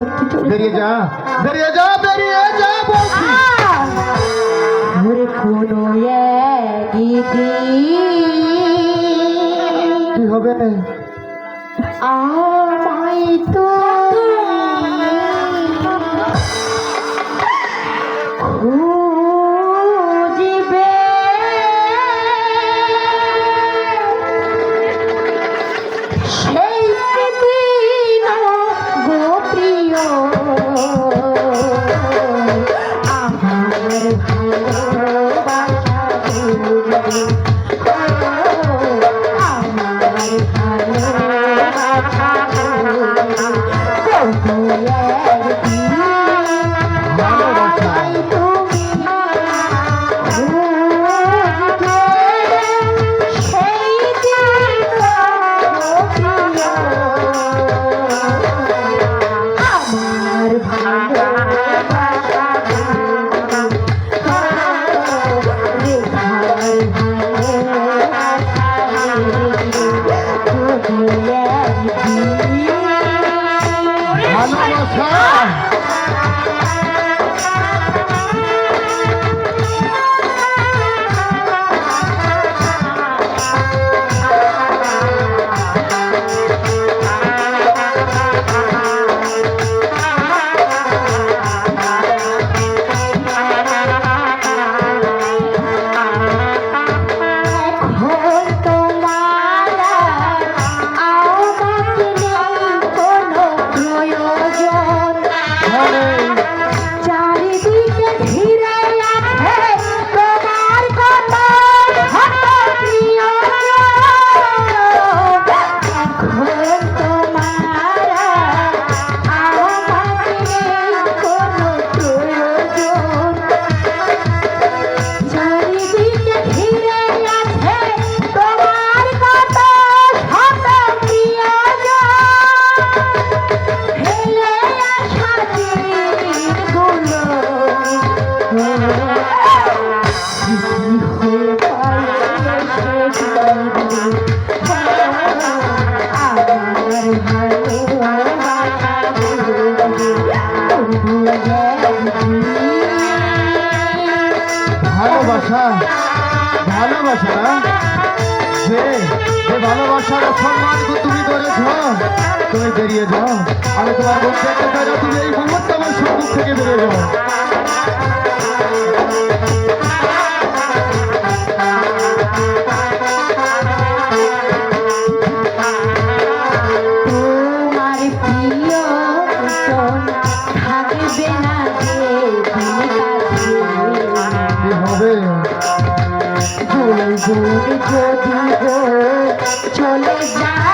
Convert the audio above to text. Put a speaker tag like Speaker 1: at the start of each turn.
Speaker 1: বেরিয়ে যা বেরিয়ে যা বেরিয়ে যা বলছি।
Speaker 2: কোনো দিদি
Speaker 1: কি হবে?
Speaker 2: আমায় তো। ভালোবাসা। ভালোবাসা
Speaker 1: ভালোবাসা যে যে ভালোবাসার সম্মান তুমি করেছ, তুমি বেরিয়ে যাও। আমি তোমার বলতে চাই তুমি এই মুহূর্তে আমার সম্মুখ থেকে বেরিয়ে যাও।
Speaker 2: যদি চলে যায়